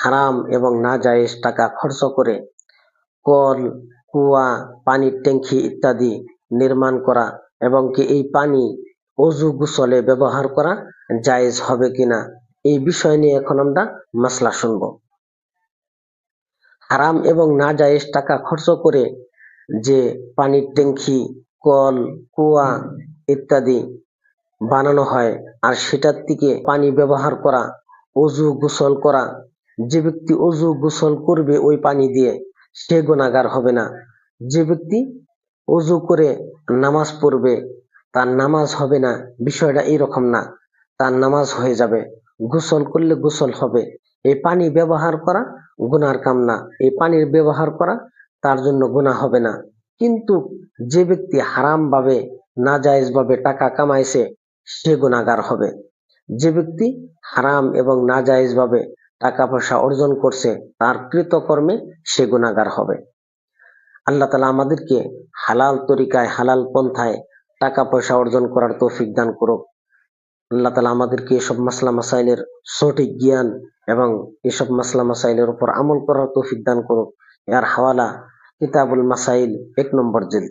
হারাম এবং নাজায়েজ টাকা খরচ করে কল, কুয়া, পানির ট্যাঙ্কি ইত্যাদি নির্মাণ করা এবং কি এই পানি অজু গোসলে ব্যবহার করা জায়েজ হবে কিনা এই বিষয় নিয়ে এখন আমরা মাসলা শুনব। হারাম এবং নাজায়েজ টাকা খরচ করে যে পানির ট্যাঙ্কি কল, কুয়া ইত্যাদি বানানো হয় আর সেটার থেকে পানি ব্যবহার করা, অজু গোসল করা যে ব্যক্তি অজু গোসল করবে ওই পানি দিয়ে, সে গুণাগার হবে না। যে ব্যক্তি অজু করে নামাজ পড়বে, তার নামাজ হবে না। বিষয়টা এরকম না। তার নামাজ হয়ে যাবে। গোসল করলে গোসল হবে। এই পানি ব্যবহার করা গুনার কাম না। এই পানির ব্যবহার করা তার জন্য গুণা হবে না। কিন্তু যে ব্যক্তি হারাম ভাবে নাজায়েজ ভাবে টাকা কামাইছে, সে গুণাগার হবে। যে ব্যক্তি হারাম এবং নাজায়েজ ভাবে টাকা পয়সা অর্জন করছে, তার কৃতকর্মে সে গুণাগার হবে। আল্লাহ তালা আমাদেরকে হালাল তরিকায়, হালাল পন্থায় টাকা পয়সা অর্জন করার তৌফিক দান করুক। আল্লাহ তালা আমাদেরকে এসব মাসলা মাসাইলের সঠিক জ্ঞান এবং এসব মাসলা মাসাইলের উপর আমল করার তৌফিক দান করুক। এর হাওয়ালা কিতাবুল মাসাইল এক নম্বর জিল।